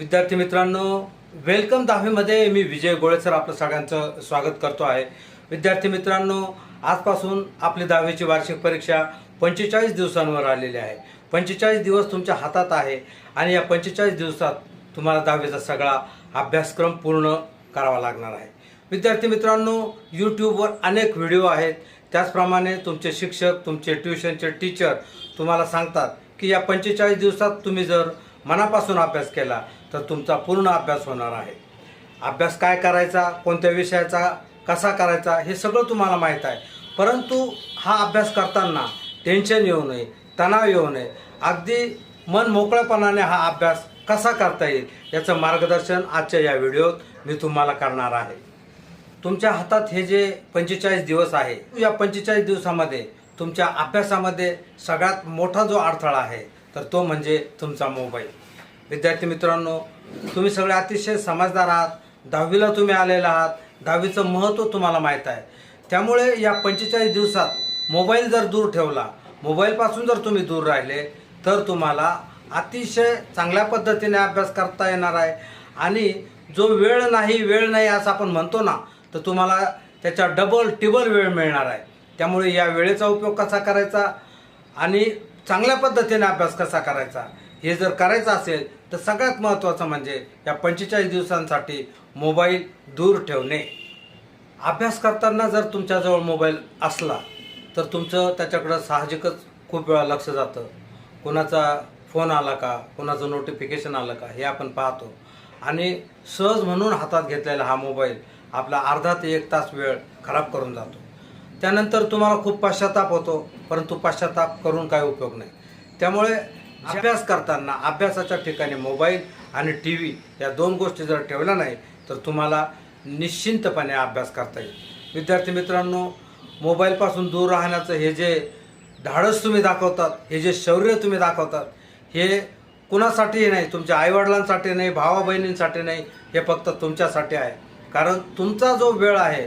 विद्यार्थी मित्रांनो वेलकम दहावीमध्ये मी विजय गोळे सर आपलं सगळ्यांचं स्वागत करतो आहे. विद्यार्थी मित्रांनो आजपासून आपली दहावीची वार्षिक परीक्षा पंचेचाळीस दिवसांवर आलेली आहे. पंचेचाळीस दिवस तुमच्या हातात आहे आणि या पंचेचाळीस दिवसात तुम्हाला दहावीचा सगळा अभ्यासक्रम पूर्ण करावा लागणार आहे. विद्यार्थी मित्रांनो यूट्यूबवर अनेक व्हिडिओ आहेत. त्याचप्रमाणे तुमचे शिक्षक तुमचे ट्युशनचे टीचर तुम्हाला सांगतात की या पंचेचाळीस दिवसात तुम्ही जर मनापासून अभ्यास केला तर तुमचा पूर्ण अभ्यास होणार आहे. अभ्यास काय करायचा कोणत्या विषयाचा कसा करायचा हे सगळं तुम्हाला माहीत आहे. परंतु हा अभ्यास करताना टेन्शन येऊ नये तणाव येऊ नये. अगदी मन मोकळेपणाने हा अभ्यास कसा करता येईल याचं मार्गदर्शन आजच्या या व्हिडिओत मी तुम्हाला करणार आहे. तुमच्या हातात हे जे पंचेचाळीस दिवस आहे या पंचेचाळीस दिवसामध्ये तुमच्या अभ्यासामध्ये सगळ्यात मोठा जो अडथळा आहे तर तो म्हणजे तुमचा मोबाईल. विद्यार्थी मित्रांनो तुम्ही सगळे अतिशय समजदार आहात दहावीला तुम्ही आलेला आहात दहावीचं महत्त्व तुम्हाला माहीत आहे. त्यामुळे या पंचेचाळीस दिवसात मोबाईल जर दूर ठेवला मोबाईलपासून जर तुम्ही दूर राहिले तर तुम्हाला अतिशय चांगल्या पद्धतीने अभ्यास करता येणार आहे. आणि जो वेळ नाही वेळ नाही असं आपण म्हणतो ना तर तुम्हाला त्याच्या डबल टिबल वेळ मिळणार आहे. त्यामुळे या वेळेचा उपयोग कसा करायचा आणि चांगल्या पद्धतीने अभ्यास कसा करायचा हे जर करायचं असेल तर सगळ्यात महत्त्वाचं म्हणजे या पंचेचाळीस दिवसांसाठी मोबाईल दूर ठेवणे. अभ्यास करताना जर तुमच्याजवळ मोबाईल असला तर तुमचं त्याच्याकडं साहजिकच खूप वेळा लक्ष जातं. कोणाचा फोन आला का कोणाचं नोटिफिकेशन आलं का हे आपण पाहतो. आणि सहज म्हणून हातात घेतलेला हा मोबाईल आपला अर्धा ते एक तास वेळ खराब करून जातो. त्यानंतर तुम्हाला खूप पश्चाताप होतो परंतु पश्चाताप करून काय उपयोग नाही. त्यामुळे अभ्यास करताना अभ्यासाच्या ठिकाणी मोबाईल आणि टी व्ही या दोन गोष्टी जर ठेवल्या नाही तर तुम्हाला निश्चिंतपणे अभ्यास करता येईल. विद्यार्थी मित्रांनो मोबाईलपासून दूर राहण्याचं हे जे धाडस तुम्ही दाखवतात हे जे शौर्य तुम्ही दाखवतात हे कुणासाठीही नाही तुमच्या आईवडिलांसाठी नाही भावा बहिणींसाठी नाही हे फक्त तुमच्यासाठी आहे. कारण तुमचा जो वेळ आहे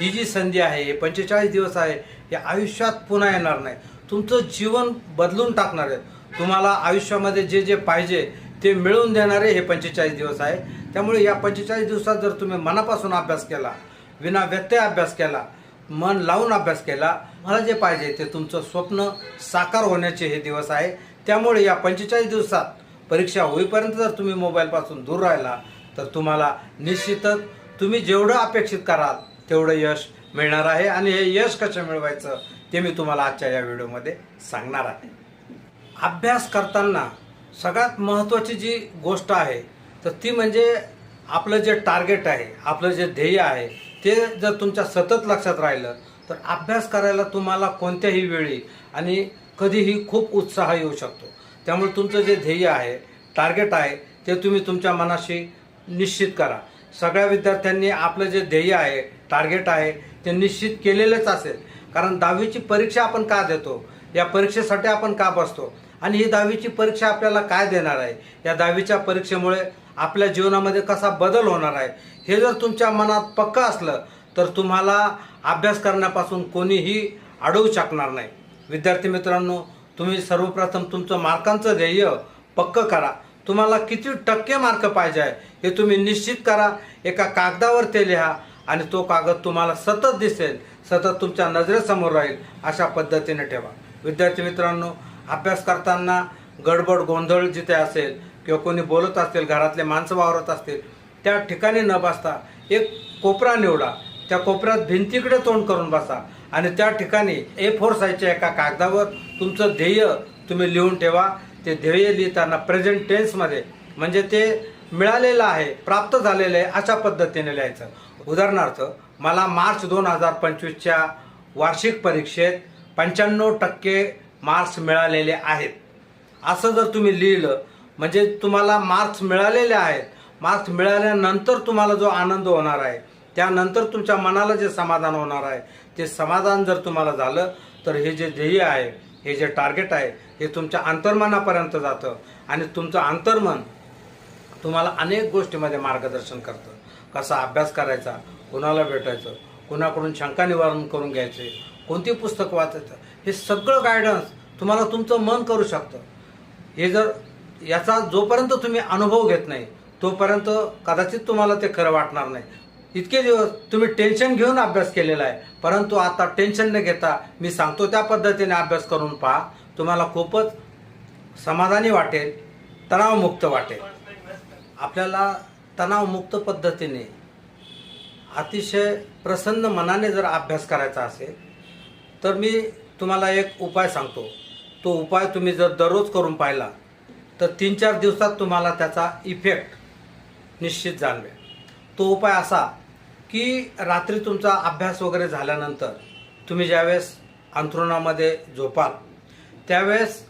ही जी संधी आहे हे पंचेचाळीस दिवस आहे हे आयुष्यात पुन्हा येणार नाही. तुमचं जीवन बदलून टाकणार आहे. तुम्हाला आयुष्यामध्ये जे जे पाहिजे ते मिळवून देणारे हे पंचेचाळीस दिवस आहे. त्यामुळे या पंचेचाळीस दिवसात जर तुम्ही मनापासून अभ्यास केला विना व्यत्यय अभ्यास केला मन लावून अभ्यास केला मला जे पाहिजे ते तुमचं स्वप्न साकार होण्याचे हे दिवस आहे. त्यामुळे या पंचेचाळीस दिवसात परीक्षा होईपर्यंत जर तुम्ही मोबाईलपासून दूर राहिला तर तुम्हाला निश्चितच तुम्ही जेवढं अपेक्षित कराल तेवढं यश मिळणार आहे. आणि हे यश कसं मिळवायचं ते मी तुम्हाला आजच्या या व्हिडिओमध्ये सांगणार आहे. अभ्यास करताना सगळ्यात महत्त्वाची जी गोष्ट आहे तर ती म्हणजे आपलं जे टार्गेट आहे आपलं जे ध्येय आहे ते जर तुमच्या सतत लक्षात राहिलं तर अभ्यास करायला तुम्हाला कोणत्याही वेळी आणि कधीही खूप उत्साह येऊ शकतो. त्यामुळे तुमचं जे ध्येय आहे टार्गेट आहे ते तुम्ही तुमच्या मनाशी निश्चित करा. सगळ्या विद्यार्थ्यांनी आपलं जे ध्येय आहे टार्गेट आहे ते निश्चित केलेलंच असेल. कारण दहावीची परीक्षा आपण का देतो? या परीक्षेसाठी आपण का बसतो? आणि ही दहावीची परीक्षा आपल्याला काय देणार आहे? या दहावीच्या परीक्षेमुळे आपल्या जीवनामध्ये कसा बदल होणार आहे? हे जर तुमच्या मनात पक्क असलं तर तुम्हाला अभ्यास करण्यापासून कोणीही अडवू शकणार नाही. विद्यार्थी मित्रांनो तुम्ही सर्वप्रथम तुमचं मार्कांचं ध्येय पक्क करा. तुम्हाला किती टक्के मार्क पाहिजे आहे हे तुम्ही निश्चित करा. एका कागदावर ते लिहा आणि तो कागद तुम्हाला सतत दिसेल. सतत तुमच्या नजरेसमोर राहील. अशा पद्धतीने ठेवा. विद्यार्थी मित्रांनो अभ्यास करताना गडबड गोंधळ जिथे असेल किंवा कोणी बोलत असतील घरातले माणसं वावरत असतील त्या ठिकाणी न बसता एक कोपरा निवडा. त्या कोपऱ्यात भिंतीकडे तोंड करून बसा आणि त्या ठिकाणी ए फोर साईजच्या एका कागदावर तुमचं ध्येय तुम्ही लिहून ठेवा. ते ध्येय लिहिताना प्रेझेंट टेन्समध्ये म्हणजे ते मिळालेलं आहे प्राप्त झालेलं आहे अशा पद्धतीने लिहायचं. उदाहरणार्थ मला मार्च दोन हजार पंचवीसच्या वार्षिक परीक्षेत पंच्याण्णव टक्के मार्क्स मिळालेले आहेत. असं जर तुम्ही लिहिलं म्हणजे तुम्हाला मार्क्स मिळालेले आहेत. मार्क्स मिळाल्यानंतर तुम्हाला जो आनंद होणार आहे त्यानंतर तुमच्या मनाला जे समाधान होणार आहे ते समाधान जर तुम्हाला झालं तर हे जे ध्येय आहे हे जे टार्गेट आहे हे तुमच्या अंतर्मनापर्यंत जातं. आणि तुमचं अंतर्मन तुम्हाला अनेक गोष्टीमध्ये मार्गदर्शन करतं. कसा अभ्यास करायचा कुणाला भेटायचं कुणाकडून शंका निवारण करून घ्यायचे कोणती पुस्तक वाचायचं हे सगळं गायडन्स तुम्हाला तुमचं मन करू शकतं. हे जर याचा जोपर्यंत तुम्ही अनुभव घेत नाही तोपर्यंत कदाचित तुम्हाला ते खरं वाटणार नाही. इतके दिवस तुम्ही टेन्शन घेऊन अभ्यास केलेला आहे परंतु आता टेन्शन न घेता मी सांगतो त्या पद्धतीने अभ्यास करून पहा. तुम्हाला खूपच समाधानी वाटेल तणावमुक्त वाटेल. आपल्याला तणावमुक्त पद्धतीने अतिशय प्रसन्न मनाने जर अभ्यास करायचा असेल तर मी तुम्हाला एक उपाय सांगतो. तो उपाय तुम्ही जर दररोज करून पाहिला तर तीन चार दिवसात तुम्हाला त्याचा इफेक्ट निश्चित जाणवेल. तो उपाय असा की रात्री तुमचा अभ्यास वगैरे झाल्यानंतर तुम्ही ज्यावेळेस अंथरुणामध्ये झोपाल त्यावेळेस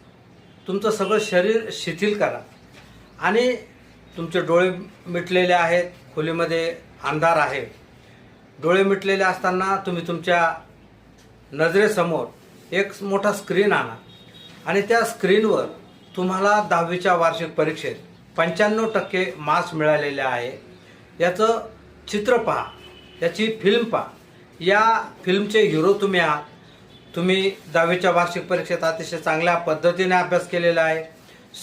तुमचं सगळं शरीर शिथिल करा आणि तुमचे डोळे मिटलेले आहेत खोलीमध्ये अंधार आहे. डोळे मिटलेले असताना तुम्ही तुमच्या नजरेसमोर एक मोठा स्क्रीन आणा. आणि त्या स्क्रीनवर तुम्हाला दहावीच्या वार्षिक परीक्षेत पंच्याण्णव टक्के मार्क्स मिळालेले आहे. याचं चित्र पहा. याची फिल्म पहा. या फिल्मचे हिरो तुम्ही आहात. तुम्ही दहावीच्या वार्षिक परीक्षेत अतिशय चांगल्या पद्धतीने अभ्यास केलेला आहे.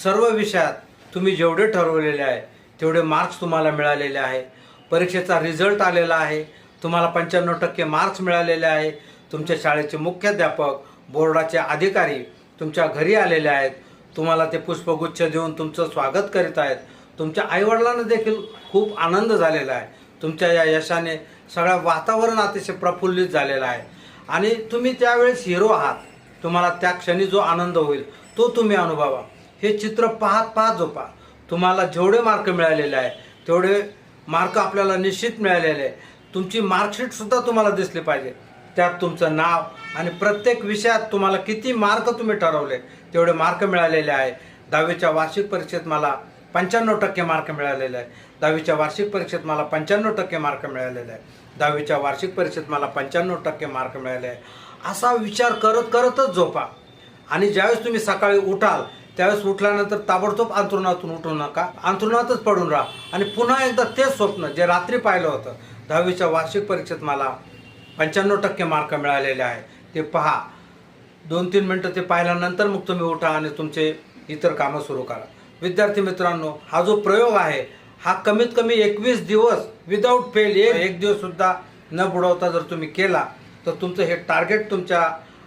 सर्व विषयात तुम्ही जेवढे ठरवलेले आहे तेवढे मार्क्स तुम्हाला मिळालेले आहे. परीक्षेचा रिझल्ट आलेला आहे. तुम्हाला पंच्याण्णव टक्के मार्क्स मिळालेले आहे. तुमच्या शाळेचे मुख्याध्यापक बोर्डाचे अधिकारी तुमच्या घरी आलेले आहेत. तुम्हाला ते पुष्पगुच्छ देऊन तुमचं स्वागत करीत आहेत. तुमच्या आईवडिलांना देखील खूप आनंद झालेला आहे. तुमच्या या यशाने सगळं वातावरण अतिशय प्रफुल्लित झालेलं आहे. आणि तुम्ही त्यावेळेस हिरो आहात. तुम्हाला त्या क्षणी जो आनंद होईल तो तुम्ही अनुभवा. हे चित्र पाहत पाहत झोपा. तुम्हाला जेवढे मार्क मिळालेले आहे तेवढे मार्क आपल्याला निश्चित मिळालेले आहे तुमची मार्कशीटसुद्धा तुम्हाला दिसली पाहिजे. त्यात तुमचं नाव आणि प्रत्येक विषयात तुम्हाला किती मार्क तुम्ही ठरवले तेवढे मार्क मिळालेले आहे. दहावीच्या वार्षिक परीक्षेत मला पंच्याण्णव टक्के मार्क मिळालेले आहे. दहावीच्या वार्षिक परीक्षेत मला पंच्याण्णव टक्के मार्क मिळालेले आहे. दहावीच्या वार्षिक परीक्षेत मला पंच्याण्णव टक्के मार्क मिळाले आहे. असा विचार करत करतच झोपा. आणि ज्यावेळेस तुम्ही सकाळी उठाल त्यावेळेस उठल्यानंतर ताबडतोब अंथरुणातून उठू नका. अंथरुणातच पडून राहा. आणि पुन्हा एकदा तेच स्वप्न जे रात्री पाहिलं होतं. दहावीच्या वार्षिक परीक्षेत मला पंच्याण्णव टक्के मार्क मिळालेले आहे. ते पहा. दोन तीन मिनटं ते पाहिल्यानंतर मग तुम्ही उठा आणि तुमचे इतर कामं सुरू करा. विद्यार्थी मित्रांनो हा जो प्रयोग आहे हा कमीत कमी एकवीस दिवस विदाऊट फेल एक एक दिवससुद्धा न बुडवता जर तुम्ही केला तर तुमचं हे टार्गेट तुमच्या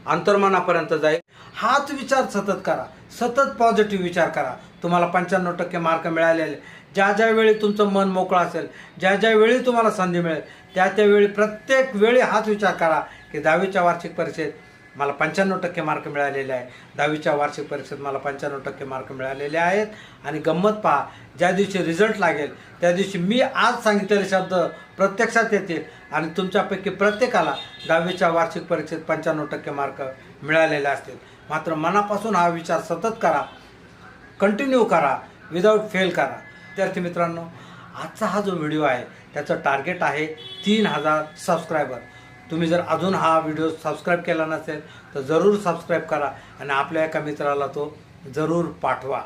अंतर्मनापर्यंत जाईल. हाच विचार सतत करा. सतत पॉझिटिव्ह विचार करा. तुम्हाला पंच्याण्णव टक्के मार्क मिळालेले. ज्या ज्या वेळी तुमचं मन मोकळं असेल ज्या ज्या वेळी तुम्हाला संधी मिळेल त्या त्यावेळी प्रत्येक वेळी हाच विचार करा की दहावीच्या वार्षिक परीक्षेत मला पंच्याण्णव टक्के मार्क मिळालेले आहे दहावीच्या वार्षिक परीक्षेत मला पंच्याण्णव टक्के मार्क मिळालेले आहेत. आणि गंमत पहा ज्या दिवशी रिझल्ट लागेल त्या दिवशी मी आज सांगितलेले शब्द प्रत्यक्षात येतील आणि तुमच्यापैकी प्रत्येकाला दहावीच्या वार्षिक परीक्षेत पंच्याण्णव टक्के मार्क मिळालेले असतील. मात्र मनापासून हा विचार सतत करा. कंटिन्यू करा. विदाऊट फेल करा. विद्यार्थी मित्रांनो आजचा हा जो व्हिडिओ आहे त्याचं टार्गेट आहे तीन हजार सबस्क्रायबर तुम्ही जर अजून हा व्हिडिओ सबस्क्राईब केला नसेल तर जरूर सबस्क्राईब करा आणि आपल्या एका मित्राला तो जरूर पाठवा.